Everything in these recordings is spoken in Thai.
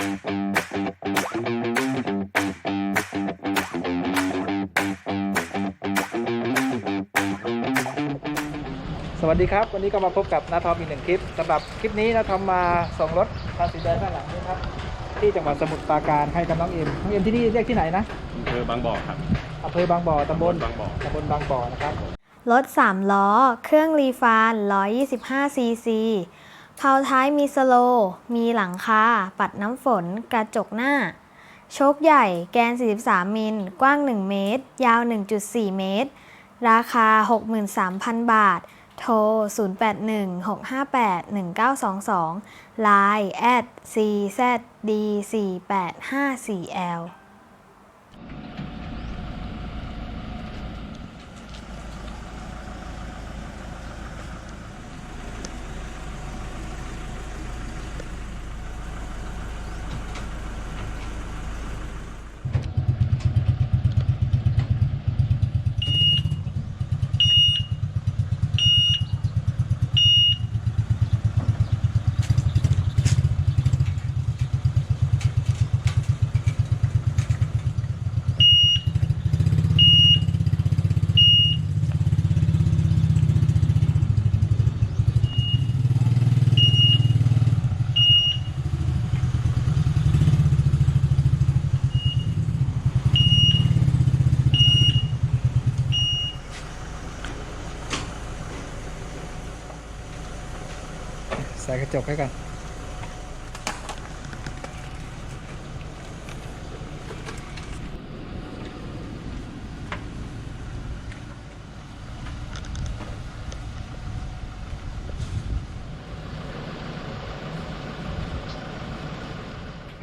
สวัสดีครับ วันนี้ก็มาพบกับนาทอมอีกหนึ่งคลิปสำหรับคลิปนี้นาทอมมาส่งรถคันสีแดงด้านหลังนี้ครับ ที่จังหวัดสมุทรปราการให้กับน้องเอ็มน้องเอ็มที่นี่เรียกที่ไหนนะอำเภอบางบ่อครับอำเภอบางบ่อตำบลบางบ่อตำบลบางบ่อนะครับรถ3ล้อ เครื่องรีฟาน125ซีซี เผาท้ายมีสโลว์มีหลังคา ปัดน้ำฝน กระจกหน้า โชคใหญ่ แกน 43 มิล กว้าง 1 เมตร ยาว 1.4 เมตร ราคา 63,000 บาท โทร 0816581922 Line at czd485cl ใส่กระจกให้กัน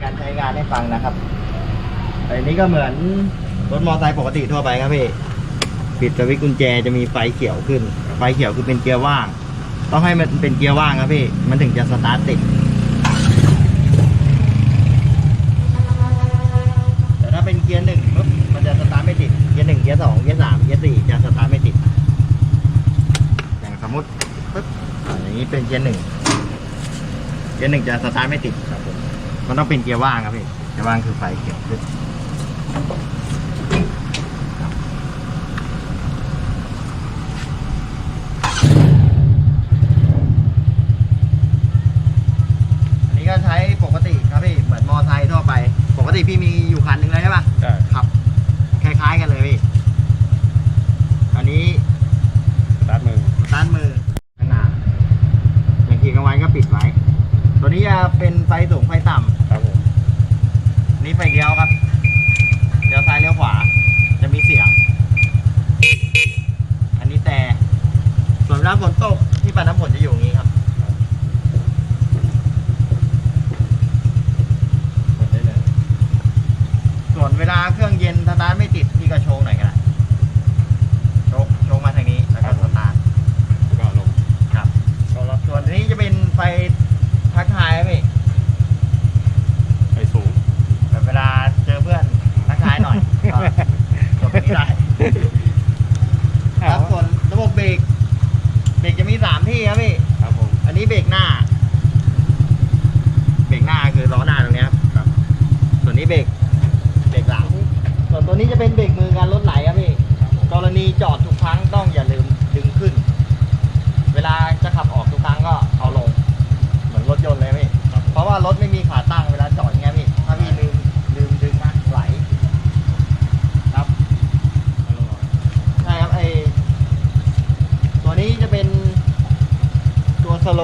การใช้งานให้ฟังนะครับ อันนี้ก็เหมือนรถมอเตอร์ไซค์ปกติทั่วไปครับพี่ ปิดสวิตช์กุญแจจะมีไฟเขียวขึ้น ไฟเขียวคือเป็นเกียร์ว่าง ต้องให้มันเป็นเกียร์ว่างครับพี่ มันถึงจะสตาร์ทติด แต่ถ้าเป็นเกียร์หนึ่งปุ๊บมันจะสตาร์ทไม่ติด เกียร์หนึ่งเกียร์สองเกียร์สามเกียร์สี่จะสตาร์ทไม่ติด อย่างสมมติปุ๊บอย่างนี้เป็นเกียร์หนึ่งเกียร์หนึ่งจะสตาร์ทไม่ติดครับผม มันต้องเป็นเกียร์ว่างครับพี่ เกียร์ว่างคือไฟเขียวขึ้น อันนี้ก็ใช้ปกติครับพี่ เหมือนมอไซค์ทั่วไป ปกติพี่มีอยู่คันหนึ่งเลยใช่ปะใช่ขับ คล้ายๆกันเลยพี่อันนี้สตาร์ทมือสตาร์ทมือข้างหน้าอย่างขี่กลางวันก็ปิดไว้ ตัวนี้จะเป็นไฟสูงไฟต่ำครับผมนี่ไฟเลี้ยวครับเลี้ยวซ้ายเลี้ยวขวา จะมีเสียง อันนี้แต่ส่วนเวลาฝนตกที่ปัดน้ำฝนจะอยู่อย่างนี้ครับ กดได้เลย ส่วน เวลาเครื่องเย็นสตาร์ทไม่ติดพี่ก็โชว์หน่อยก็ได้โชว์โชว์มาทางนี้แล้วก็สตาร์ทแล้วก็ลงครับก็รับส่วนนี้จะเป็นไฟทักทายครับพี่ไปสูงแบบเวลาเจอเพื่อนทักทายหน่อยก็กดตรงนี้ได้ครับส่วนระบบเบรกเบรกจะมีสามที่ครับพี่ ครับผมอันนี้เบรกหน้า เบรกหน้าคือล้อหน้าตรงเนี้ยครับครับส่วนนี้เบรกเบรกหลัง ส่วนตัวนี้จะเป็นเบรกมือการรถไหลครับพี่กรณีจอดทุกครั้งต้องอย่าลืมดึงขึ้น เวลาจะขับออกทุกครั้งก็เอาลง เหมือนรถยนต์เลยพี่ครับผมเพราะว่ารถไม่มีขาตั้งเวลาจอดอย่างเงี้ยพี่ถ้าพี่ลืมลืมดึงนะไหลครับแล้วลงใช่ครับไอตัวนี้จะเป็นตัวสโล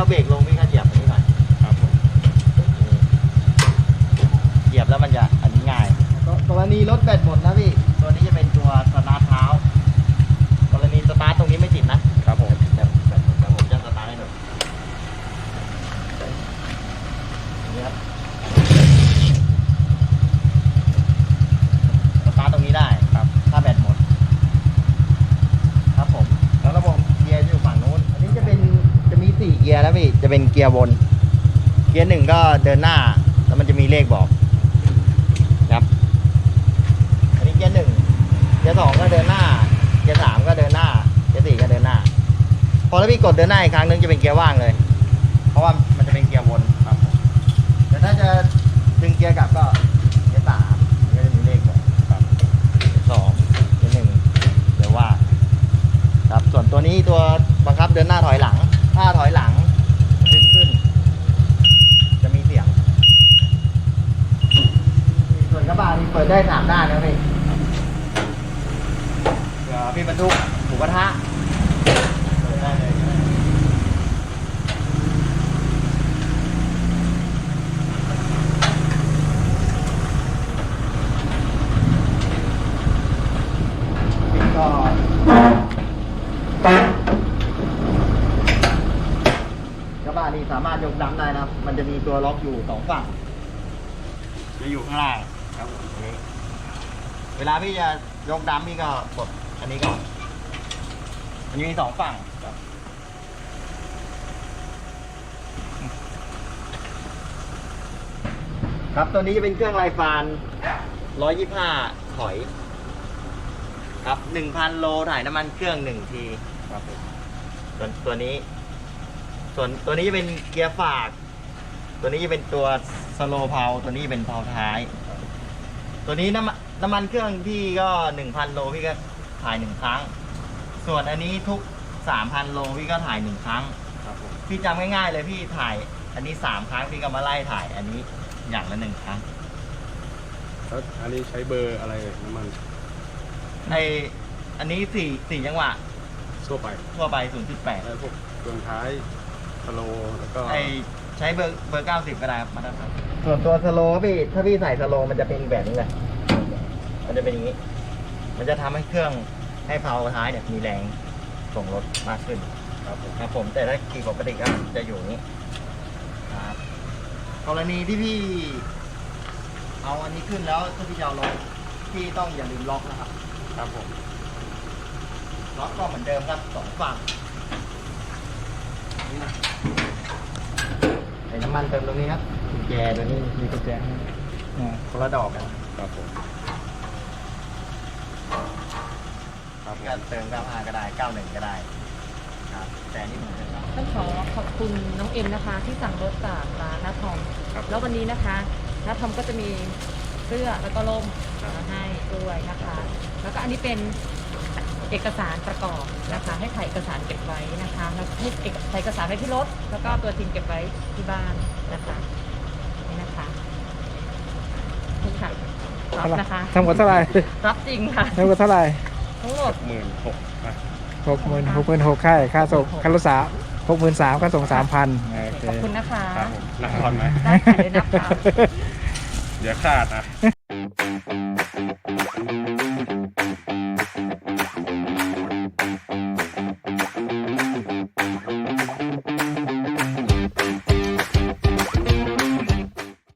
เอาเบรกลงพี่ก็เหยียบอันนี้หน่อยครับผมเหยียบแล้วมันจะอันนี้ง่าย กรณีรถแบตหมดนะพี่ เป็นเกียร์วน เกียร์หนึ่งก็เดินหน้า แล้วมันจะมีเลขบอกครับ อันนี้เกียร์หนึ่งเกียร์สองก็เดินหน้า เกียร์สามก็เดินหน้า เกียร์สี่ก็เดินหน้า พอแล้วพี่กดเดินหน้าอีกครั้งนึงจะเป็นเกียร์ว่างเลย เพราะว่ามันจะเป็นเกียร์วนครับ แต่ถ้าจะดึงเกียร์กลับก็เกียร์สามก็จะมีเลขบอกครับสองเกียร์หนึ่งเกียร์ว่างครับ ส่วนตัวนี้ตัวบังคับเดินหน้าถอยหลัง ถ้าถอยหลังดึงขึ้น จะมีเสียง ส่วน กระบะนี่เปิดได้สามด้านนะพี่เดี๋ยวพี่บรรทุกหมูกระทะเปิดได้เลยก็กระบะนี่สามารถยกดำได้นะครับ มันจะมีตัวล็อกอยู่สองฝั่งจะอยู่ข้างล่าง ครับผมอันนี้เวลาพี่จะยกดัมพี่ก็กดอันนี้ก่อน มันมีสองฝั่งครับครับตัวนี้จะเป็นเครื่องไลฟาน 125 ถอย ครับ 1,000 โลถ่ายน้ำมันเครื่องหนึ่งทีครับส่วนตัวนี้ ส่วนตัวนี้จะเป็นเกียร์ฝาก ตัวนี้จะเป็นตัวสโลเพาตัวนี้เป็นเพาท้าย ตัวนี้น้ำมันน้ำมันเครื่องพี่ก็หนึ่งพันโลพี่ก็ถ่ายหนึ่งครั้ง ส่วนอันนี้ทุกสามพันโลพี่ก็ถ่ายหนึ่งครั้ง ครับผมพี่จำง่ายๆเลยพี่ถ่าย อันนี้สามครั้งพี่ก็มาไล่ถ่าย อันนี้อย่างละหนึ่งครั้งแล้วอันนี้ใช้เบอร์อะไรเอ่ยน้ำมันไออันนี้สี่สี่จังหวะทั่วไปทั่วไปศูนย์จุดแปดแล้วพวกเครื่องท้ายสโลว์แล้วก็ไอ ใช้เบอร์เบอร์เก้าสิบก็ได้ครับมาตรฐานส่วนตัวสโลพี่ ถ้าพี่ใส่สโลมันจะเป็นอีกแบบนี้เลยมันจะเป็นอย่างนี้ มันจะทำให้เครื่องให้เพาท้ายเนี่ยมีแรงส่งรถมากขึ้นครับผมครับผมแต่ถ้าขี่ปกติก็จะอยู่อย่างนี้ครับกรณีที่พี่ เอาอันนี้ขึ้นแล้วถ้าพี่จะเอาลงพี่ต้องอย่าลืมล็อกนะครับ ครับผมล็อกก็เหมือนเดิมครับสองฝั่งใส่ น้ำมันเติมตรงนี้ครับกุญแจตัวนี้มีกุญแจให้อ่าคนละดอกกันครับผมครับผมการเติม95ก็ได้ 91 ก็ได้ครับแต่อันนี่เหมือนเดิมครับ ต้องขอขอบคุณน้องเอ็มนะคะที่สั่งรถจากร้านนาทอมครับแล้ววันนี้นะคะนาทอมก็จะมีเสื้อแล้วก็ร่มมาให้ด้วยนะคะ แล้วก็อันนี้เป็น เอกสารประกอบนะคะให้ถ่ายเอกสารเก็บไว้นะคะแล้วให้เอกถ่ายเอกสารไว้ที่รถ แล้วก็ตัวจริงเก็บไว้ที่บ้านนะคะนี่นะคะนี่ค่ะรับนะคะทั้งหมดเท่าไหร่รับจริงค่ะทั้งหมดเท่าไหร่ทั้งหมดหมื่นหกนะหกหมื่นหกหมื่นหกค่ายค่าส่งค่ารถสามหกหมื่นสามค่าส่งสามพันโอเคขอบคุณนะคะครับผมนักทอนไหมได้ค่ะเดี๋ยวนับค่ะเดี๋ยวขาดนะ